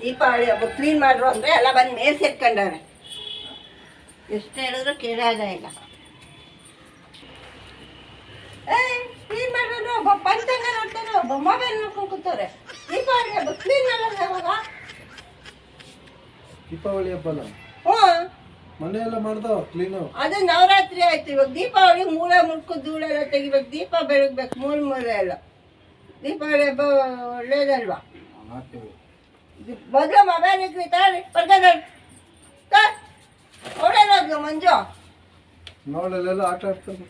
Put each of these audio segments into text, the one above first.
ದೀಪಾವಳಿ ಹಬ್ಬ ಕ್ಲೀನ್ ಮಾಡ್ರು ಅಂದರೆ ಎಲ್ಲ ಬಂದು ಮೇಲೆ ಸೇರ್ಕೊಂಡವ್ರೆ. ಎಷ್ಟು ಹೇಳಿದ್ರು ಕೇಳೋದೇ ಇಲ್ಲ. ಕ್ಲೀನ್ ಮಾಡ್ರು ಒಬ್ಬ ಪಂಚಾಂಗ ನೋಡ್ತಾರೆ ಒಬ್ಬ ಮೊಬೈಲ್ ನೋಡ್ಕೊಂಡು ಕೂತವ್ರೆ. ದೀಪಾವಳಿ ಹಬ್ಬ ಕ್ಲೀನ್ ಮಾಡೋದು ಯಾವಾಗ? ದೀಪಾವಳಿ ಹಬ್ಬ ಅಲ್ಲ ಹ್ಞೂ. ಮನೆ ಎಲ್ಲ ಮಾಡ್ದೋ ಕ್ಲೀನು ಅದು ನವರಾತ್ರಿ ಆಯ್ತು ಇವಾಗ ದೀಪಾವಳಿ ಮೂಳೆ ಮುಳ್ಕು ಧೂಳೆಲ್ಲ ತೆಗಿಬೇಕು ದೀಪ ಬೆಳಗ್ಬೇಕು ಮೂಲ ಮೂಲೆ ಎಲ್ಲ. ದೀಪಾವಳಿ ಹಬ್ಬ ಒಳ್ಳೇದಲ್ವಾ? ಮೊದಲು ಮೊಬೈಲ್ ಇದ್ರಿ ತಾಳಿ ಬರ್ಗದ ಹೊಡೆಯೋದು ಮಂಜು? ನೋಡಲ್ಲೆಲ್ಲ ಆಟ ಆಡ್ತಾರೆ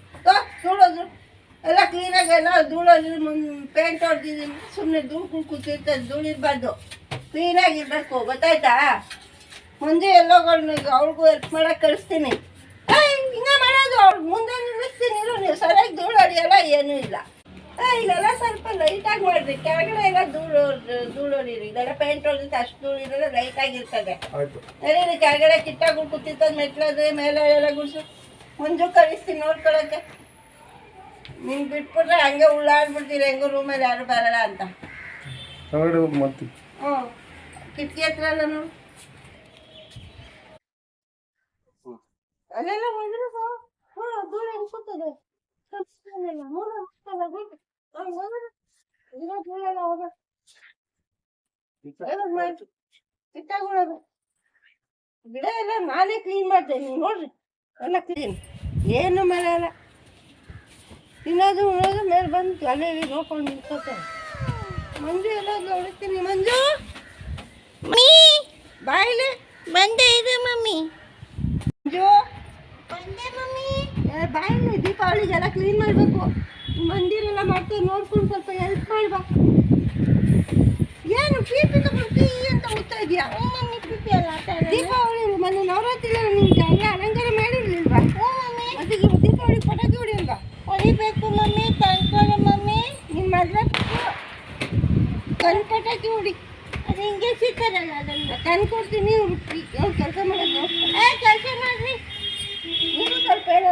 ಧೂಳೋದು ಎಲ್ಲ ಕ್ಲೀನಾಗಿ ಎಲ್ಲ ಧೂಳಲ್ಲಿ ಪೇಂಟ್ ಹೊಡೆದಿದ್ದೀನಿ. ಸುಮ್ಮನೆ ಧೂಳು ಕೂತಿರ್ತದೆ ಧೂಳಿರ್ಬಾರ್ದು. ಕ್ಲೀನಾಗಿರ್ಬೇಕು ಗೊತ್ತಾಯ್ತಾ? ಮುಂದೆ ಎಲ್ಲೋಗಳು ಅವ್ರಿಗೂ ಹೆಲ್ಪ್ ಮಾಡಕ್ಕೆ ಕಳಿಸ್ತೀನಿ. ಹಿಂಗೆ ಮಾಡೋದು. ಅವ್ಳು ಮುಂದೆ ನಿಲ್ಲಿಸ್ತೀನಿ ಇರು ನೀವು ಸರಿಯಾಗಿ ಧೂಳು ಹೊಡಿಯಲ್ಲ ಏನೂ ಇಲ್ಲ ಏ ಇಲ್ಲೆಲ್ಲ ಸ್ವಲ್ಪ ಲೈಟಾಗಿ ಮಾಡ್ರಿ ಕೆಳಗಡೆ ಎಲ್ಲ ಧೂಳು ಧೂಳು ನೀರು. ಇದೆಲ್ಲ ಪೇಂಟ್ ಹೊಡೆದಿತ್ತು ಅಷ್ಟು ಧೂಳು ಇರೋಲ್ಲ ಲೈಟಾಗಿರ್ತದೆ ಆಯ್ತು. ನಡೀರಿ ಕೆಳಗಡೆ ಕಿಟ್ಟಾಗಿ ಕೂತಿತ್ತದ ಮೆಟ್ಲದು ಮೇಲೆ ಎಲ್ಲ ಗುಡ್ಸು. ಮುಂಜು ಕಳಿಸ್ತೀನಿ ನೋಡ್ಕೊಳಕ್ಕೆ. ನಿಮ್ಗೆ ಬಿಟ್ಬಿಟ್ರೆ ಹಂಗೆ ಉಳ್ಳಾಡ್ಬಿಡ್ತೀರಿ ಹೆಂಗೋ ರೂಮಲ್ಲಿ ಯಾರು ಬರಲ್ಲ ಅಂತ. ಹ್ಞೂ ಕಿಟಕಿ ಹತ್ರ ಎಲ್ಲ ನೋಡು. ಅಲ್ಲೆಲ್ಲ ಬಂದ್ರು ಧೂಳು ಹೆಂಗೆ ಕೂತದೆ? ಮೂರು ನೋಡು, ಅಲ್ಲ ಬಿಡು. ಅಲ್ಲಿ ಹೋಗೋದು. ಇರೋ ಧೂಳೆಲ್ಲ ಹೋಗೋದು. ಯಾವಾಗ ಮಾಡ್ತು? ಕಿತ್ತಾಗುಳದು. ಗಿಡ ಎಲ್ಲ ನಾನೇ ಕ್ಲೀನ್ ಮಾಡ್ತೇನೆ ನೀವು ನೋಡ್ರಿ ಎಲ್ಲ ಕ್ಲೀನ್ ಏನು ಮಳೆ ಅಲ್ಲ ತಿನ್ನೋದು ಉಳೋದು ಮೇಲೆ ಬಂದು ಅಲ್ಲೇ ಇಲ್ಲಿ ನೋಡ್ಕೊಂಡು ನಿಂತ್ಕೋತಾರೆ ಮಂಜು ಎಲ್ಲ ಹೊಡಿತೀನಿ ಮಂಜು ಮೀ ಬಾಯಿಲೆ ಬಂದೆ ಇದೆ ಮಮ್ಮಿ ಮಂಜು ಬಂದೆ ಮಮ್ಮಿ ಬಾಯಿಲೆ ದೀಪಾವಳಿಗೆಲ್ಲ ಕ್ಲೀನ್ ಮಾಡಬೇಕು. ಮಂದಿರೆಲ್ಲ ಮಾಡ್ತೀವಿ ನೋಡ್ಕೊಂಡು ಸ್ವಲ್ಪ ಹೆಲ್ಪ್ ಮಾಡ್ಬಾ. ಏನು ಪೀಪಿ ಬರ್ತಿ ಅಂತ ಹೋಗ್ತಾ ಇದೆಯಾ? ದೀಪಾವಳಿ ಮೊನ್ನೆ ನವರಾತ್ರಿ ನಿಮ್ಗೆ ಹಂಗೆ ಅಲಂಕಾರ ಮಾಡಿರ್ಲಿಲ್ವಾ? ಅದಕ್ಕೆ ದೀಪಾವಳಿ ಪಟಾಕಿ ಹೊಡಿಯಲ್ವಾ? ಹೊಡಿಬೇಕು ಮಮ್ಮಿ ಕನ್ಕೊಳ್ಳ ಮಮ್ಮಿ. ನಿಮ್ಮ ಮದುವೆ ಕಣ್ ಪಟಾಕಿ ಹೊಡಿ. ಅದು ಹಿಂಗೆ ಸಿಗ್ತಾರಲ್ಲ ಅದನ್ನ ತಂದ್ಕೊಡ್ತೀನಿ ಕೊಡ್ತೀನಿ ಕೆಲಸ ಮಾಡೋದು ಕೆಲಸ ಮಾಡ್ರಿ. ಸ್ವಲ್ಪ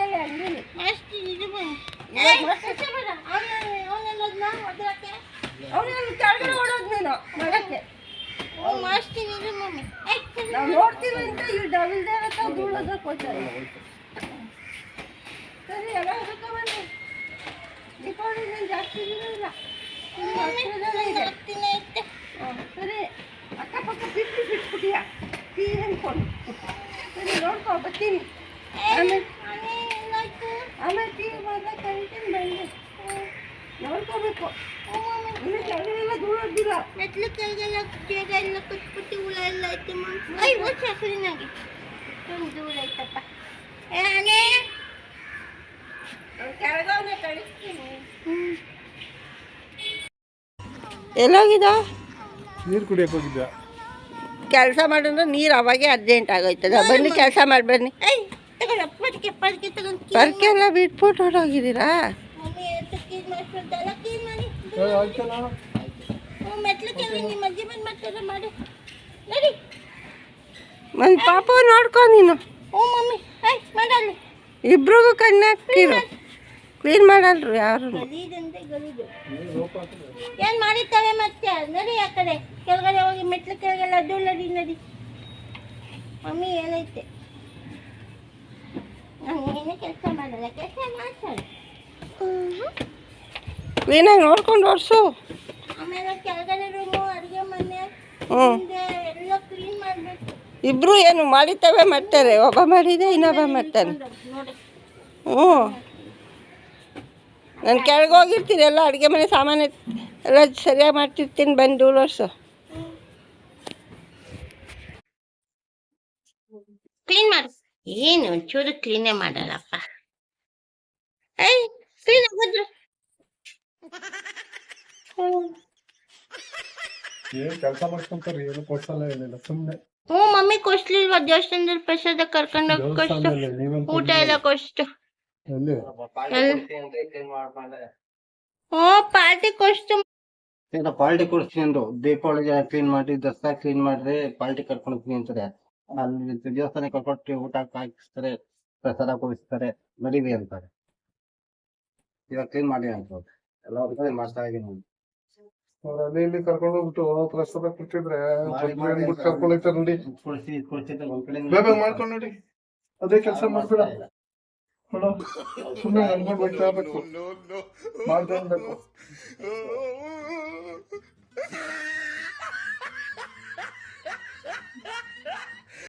ನೋಡ್ತೀವಿ ಅಂತ ಇವು ಡಬಲ್ ದೇವ ಧೂಳೋದ ಕೊಡ್ತಾರೆ ಸರಿ ಎಲ್ಲ ಹುಡುಕ ಬನ್ನಿ. ದೀಪಾವಳಿ ನೀನು ಜಾಸ್ತಿ ಇಲ್ಲ. ಹ್ಮ್, ಸರಿ. ಅಕ್ಕಪಕ್ಕ ಬಿಟ್ಟು ಬಿಟ್ಬಿಟ್ಟಿಯಾ? ಟೀ ಅನ್ಕೊಂಡು ಸರಿ ನೋಡ್ಕೊ ಬರ್ತೀನಿ. ಆಮೇಲೆ ಕರಿತೀನಿ ಬಂದೆ ನೋಡ್ಕೋಬೇಕು. ಇನ್ನು ಕೆಳಗಡೆಲ್ಲ ಧೂಳು ಹೊಡ್ದಿಲ್ಲ ಮೆಟ್ಲು ಕೆಳಗೆಲ್ಲ ಬೇಗ ಎಲ್ಲ ಕುಟ್ಬಿಟ್ಟು ಹುಳ ಎಲ್ಲ ಐತೆ ಐ ವರ್ಷ ಕ್ಲೀನಾಗಿ ಒಂದು ಧೂಳು ಐತಪ್ಪ ಏನೇ ಕೆಳಗವನೆ ಕಳಿಸ್ತೀನಿ. ಎಲ್ಲೋಗಿದ ನೀರು ಕುಡಿಯಕ್ಕೆ ಹೋಗಿದ್ದ ಕೆಲಸ ಮಾಡಿದ್ರೆ ನೀರು ಅವಾಗೆ ಅರ್ಜೆಂಟ್ ಆಗೋಯ್ತದ. ಬನ್ನಿ ಕೆಲಸ ಮಾಡಿ ಬನ್ನಿ. ಬರ್ಕೆ ಎಲ್ಲ ಬಿಟ್ಬಿಟ್ಟು ಹೊರಟೋಗಿದ್ದೀರಾ? ಮಮ್ಮಿ ಎಷ್ಟು ಕ್ಲೀನ್ ಮಾಡಿಸ್ಬಿಡ್ತಲ್ಲ ಕ್ಲೀನ್ ಮಾಡಿ ಏ, ಆಯ್ತಲ್ಲ ಹ್ಞೂ ಮೆಟ್ಲು ಕೆಳಗೆ ನಿಮ್ಮ ಅಜ್ಜಿ ಬಂದು ಮಾಡ್ತಾರೆ ಮಾಡಿ. ನಡಿ. ಒಂದು ಪಾಪ ನೋಡ್ಕೊ ನೀನು. ಹ್ಞೂ ಮಮ್ಮಿ. ಹಾಕಿರು ಇಬ್ರಿಗೂ ಕ್ಲೀನ್ ಮಾಡಲ್ರು ಯಾರು? ಏನ್ ಗಲೀಜು. ಏನು ಮಾಡಿದ್ದಾವೆ ಮತ್ತೆ? ನಡಿ ಆ ಕಡೆ. ಕೆಳಗಡೆ ಹೋಗಿ ಮೆಟ್ಲು ಕೆಳಗೆಲ್ಲ ಅದು ನಡಿ ನಡಿ. ಮಮ್ಮಿ ಏನೈತೆ? ನಾನು ಏನೇ ಕೆಲಸ ಮಾಡಲ್ಲ ಕೆಲಸ ಮಾಡ್ತಾಳೆ ಕ್ಲೀನಾಗಿ ನೋಡ್ಕೊಂಡು ಓಡಿಸು? ಆಮೇಲೆ ಕೆಳಗಡೆ ರೂಮು ಅಡುಗೆ ಮನೆ ಹ್ಞೂ ಎಲ್ಲ ಕ್ಲೀನ್ ಮಾಡಬೇಕು. ಇಬ್ರು ಏನು ಮಾಡಿತವೆ ಮಾಡ್ತಾರೆ ಒಬ್ಬ ಮಾಡಿದೆ ಇನ್ನೊಬ್ಬ ಮಾಡ್ತಾನೆ. ಹ್ಞೂ. ನಾನು ಕೆಳಗೆ ಹೋಗಿರ್ತೀನಿ ಎಲ್ಲ ಅಡುಗೆ ಮನೆ ಸಾಮಾನು ಎಲ್ಲ ಸರಿಯಾಗಿ ಮಾಡ್ತಿರ್ತೀನಿ ಬಂದು ಧೂಳೋರ್ಸು ಕ್ಲೀನ್ ಮಾಡು. ಏನು ಒಂಚೂರು ಕ್ಲೀನೇ ಮಾಡಲ್ಲಪ್ಪ. ಐ ಕ್ಲೀನ್ ಆಗೋದ್ರು ಏನ್ ಕೆಲಸ ಮಾಡ್ಕೊಂತಾರೆ ಏನು ಕೊಡ್ಸಲ್ಲ ಏನಿಲ್ಲ ಸುಮ್ಮನೆ ಹ್ಞೂ ಮಮ್ಮಿ ಕೊಡ್ಸ್ಲಿಲ್ವಾ ದೇವಸ್ಥಾನದಲ್ಲಿ ಪ್ರಸಾದ ಕರ್ಕೊಂಡು ಹೋಗಿ ಊಟ ಎಲ್ಲ ಕೊಷ್ಟು ಎಲ್ಲಿ? ಹ್ಞೂ ಪಾರ್ಟಿ ಕೊಷ್ಟು ಏನೋ ಪಾರ್ಟಿ ಕೊಡ್ತೀನಿ ಅಂದ್ರು. ದೀಪಾವಳಿಗೆ ಕ್ಲೀನ್ ಮಾಡಿ ದಸರಾ ಕ್ಲೀನ್ ಮಾಡ್ರಿ ಪಾರ್ಟಿ ಕರ್ಕೊಂಡು ಹೋಗ್ತೀನಿ ಅಂತಾರೆ. ಅಲ್ಲಿ ದೇವಸ್ಥಾನಕ್ಕೆ ಕೊಟ್ಟು ಊಟ ಹಾಕಿಸ್ತಾರೆ ಪ್ರಸಾದ ಕೊಡಿಸ್ತಾರೆ ಮರಿವಿ ಅಂತಾರೆ. ಇವಾಗ ಕ್ಲೀನ್ ಮಾಡಿ ಅಂತ ಎಲ್ಲ ಮಾಡ್ತಾ ಇದೀನಿ ಅಲ್ಲಿ ಇಲ್ಲಿ ಕರ್ಕೊಂಡು ಹೋಗ್ಬಿಟ್ಟು ಪ್ರಸಾದ ಕೊಟ್ಟಿದ್ರೆ ಕರ್ಕೊಂಡು ಹೋಗ್ತಾರೆ ನೋಡಿ. ಒಂದ್ ಕಡೆ ಬೇಗ ಮಾಡ್ಕೊಂಡು ನೋಡಿ. ಅದೇ ಕೆಲಸ ಮಾಡ್ಬೇಡ ನೋಡು ಸುಮ್ಮನೆ ನನ್ಕೊಂಡು ಹೋಗ್ತಾ ಇರ್ಬೇಕು ಮಾಡ್ತಾ ಇರ್ಬೇಕು